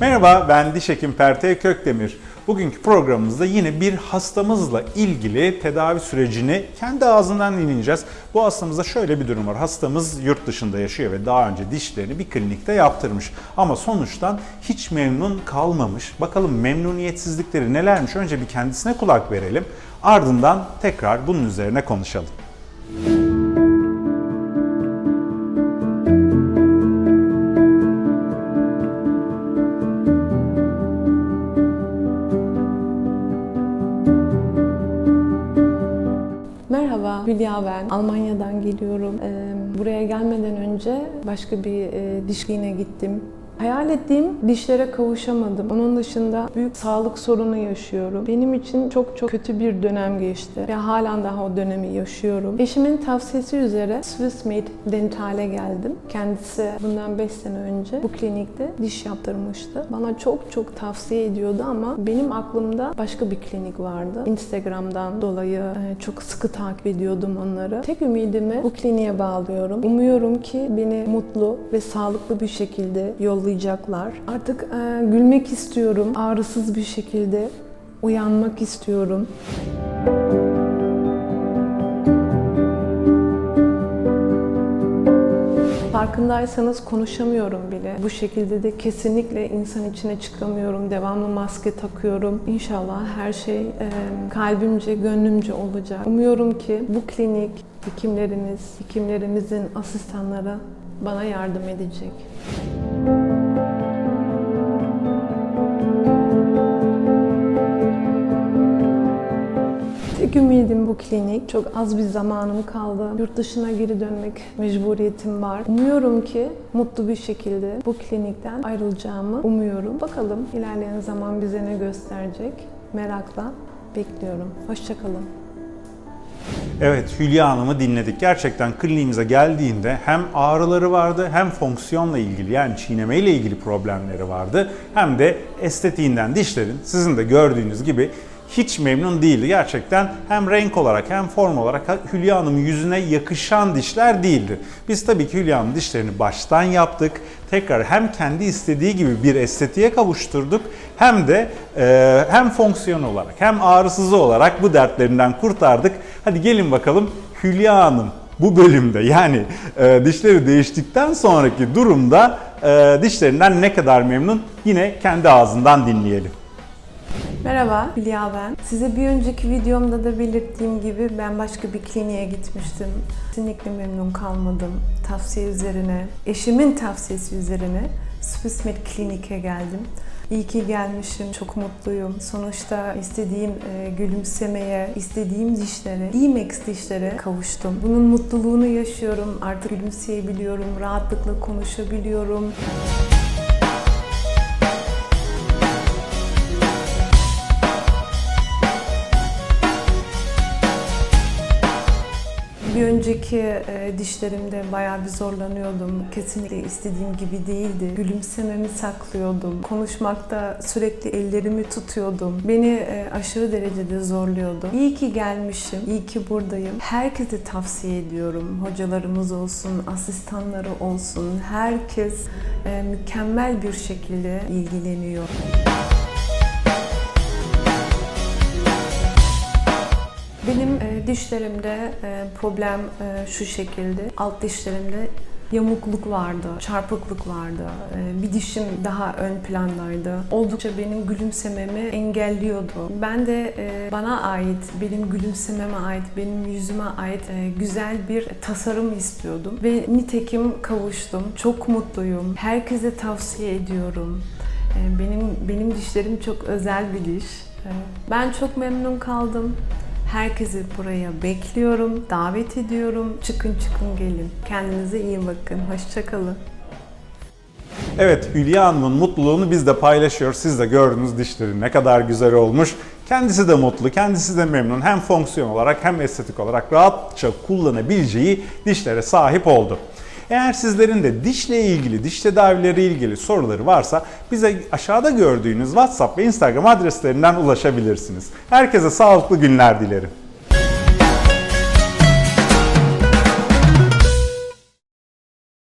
Merhaba ben diş hekim Pertev Kökdemir. Bugünkü programımızda yine bir hastamızla ilgili tedavi sürecini kendi ağzından dinleyeceğiz. Bu hastamızda şöyle bir durum var. Hastamız yurt dışında yaşıyor ve daha önce dişlerini bir klinikte yaptırmış. Ama sonuçtan hiç memnun kalmamış. Bakalım memnuniyetsizlikleri nelermiş? Önce bir kendisine kulak verelim. Ardından tekrar bunun üzerine konuşalım. Merhaba, Hülya ben. Almanya'dan geliyorum. Buraya gelmeden önce başka bir e, diş kliniğine gittim. Hayal ettiğim dişlere kavuşamadım. Onun dışında büyük sağlık sorunu yaşıyorum. Benim için çok çok kötü bir dönem geçti. Ve halen daha o dönemi yaşıyorum. Eşimin tavsiyesi üzere Swissmade Dental'e geldim. Kendisi bundan 5 sene önce bu klinikte diş yaptırmıştı. Bana çok çok tavsiye ediyordu ama benim aklımda başka bir klinik vardı. Instagram'dan dolayı e, çok sıkı takip ediyordum onları. Tek ümidimi bu kliniğe bağlıyorum. Umuyorum ki beni mutlu ve sağlıklı bir şekilde yollayacaklar. Artık e, gülmek istiyorum. Ağrısız bir şekilde uyanmak istiyorum. Farkındaysanız konuşamıyorum bile. Bu şekilde de kesinlikle insan içine çıkamıyorum. Devamlı maske takıyorum. İnşallah her şey e, kalbimce, gönlümce olacak. Umuyorum ki bu klinik, hekimlerimiz, hekimlerimizin asistanları bana yardım edecek. Tek ümidim bu klinik. Çok az bir zamanım kaldı. Yurt dışına geri dönmek mecburiyetim var. Umuyorum ki mutlu bir şekilde bu klinikten ayrılacağımı umuyorum. Bakalım ilerleyen zaman bize ne gösterecek? Merakla bekliyorum. Hoşçakalın. Evet Hülya Hanım'ı dinledik. Gerçekten kliniğimize geldiğinde hem ağrıları vardı hem fonksiyonla ilgili yani çiğneme ile ilgili problemleri vardı. Hem de estetiğinden dişlerin sizin de gördüğünüz gibi hiç memnun değildi. Gerçekten hem renk olarak hem form olarak Hülya Hanım'ın yüzüne yakışan dişler değildi. Biz tabii ki Hülya Hanım'ın dişlerini baştan yaptık. Tekrar hem kendi istediği gibi bir estetiğe kavuşturduk hem de e, hem fonksiyon olarak hem ağrısızı olarak bu dertlerinden kurtardık. Hadi gelin bakalım Hülya Hanım bu bölümde yani e, dişleri değiştikten sonraki durumda e, dişlerinden ne kadar memnun yine kendi ağzından dinleyelim. Merhaba, Hülya ben. Size bir önceki videomda da belirttiğim gibi ben başka bir kliniğe gitmiştim. Kesinlikle memnun kalmadım. Tavsiye üzerine, eşimin tavsiyesi üzerine Swissmed Klinik'e geldim. İyi ki gelmişim, çok mutluyum. Sonuçta istediğim e, gülümsemeye, istediğim dişlere, IMAX dişlere kavuştum. Bunun mutluluğunu yaşıyorum. Artık gülümseyebiliyorum, rahatlıkla konuşabiliyorum. Bir önceki e, dişlerimde bayağı bir zorlanıyordum. Kesinlikle istediğim gibi değildi. Gülümsememi saklıyordum. Konuşmakta sürekli ellerimi tutuyordum. Beni e, aşırı derecede zorluyordu. İyi ki gelmişim. İyi ki buradayım. Herkese tavsiye ediyorum. Hocalarımız olsun, asistanları olsun. Herkes e, mükemmel bir şekilde ilgileniyor. Benim e, dişlerimde e, problem e, şu şekilde. Alt dişlerimde yamukluk vardı, çarpıklık vardı. E, bir dişim daha ön plandaydı. Oldukça benim gülümsememi engelliyordu. Ben de bana ait, benim gülümsememe ait, benim yüzüme ait güzel bir tasarım istiyordum. Ve nitekim kavuştum. Çok mutluyum. Herkese tavsiye ediyorum. Benim benim dişlerim çok özel bir diş. Ben çok memnun kaldım. Herkesi buraya bekliyorum, davet ediyorum. Çıkın çıkın gelin. Kendinize iyi bakın. Hoşçakalın. Evet Hülya Hanım'ın mutluluğunu biz de paylaşıyoruz. Siz de gördünüz dişleri ne kadar güzel olmuş. Kendisi de mutlu, kendisi de memnun. Hem fonksiyon olarak hem estetik olarak rahatça kullanabileceği dişlere sahip oldu. Eğer sizlerin de dişle ilgili, diş tedavileri ilgili soruları varsa bize aşağıda gördüğünüz WhatsApp ve Instagram adreslerinden ulaşabilirsiniz. Herkese sağlıklı günler dilerim.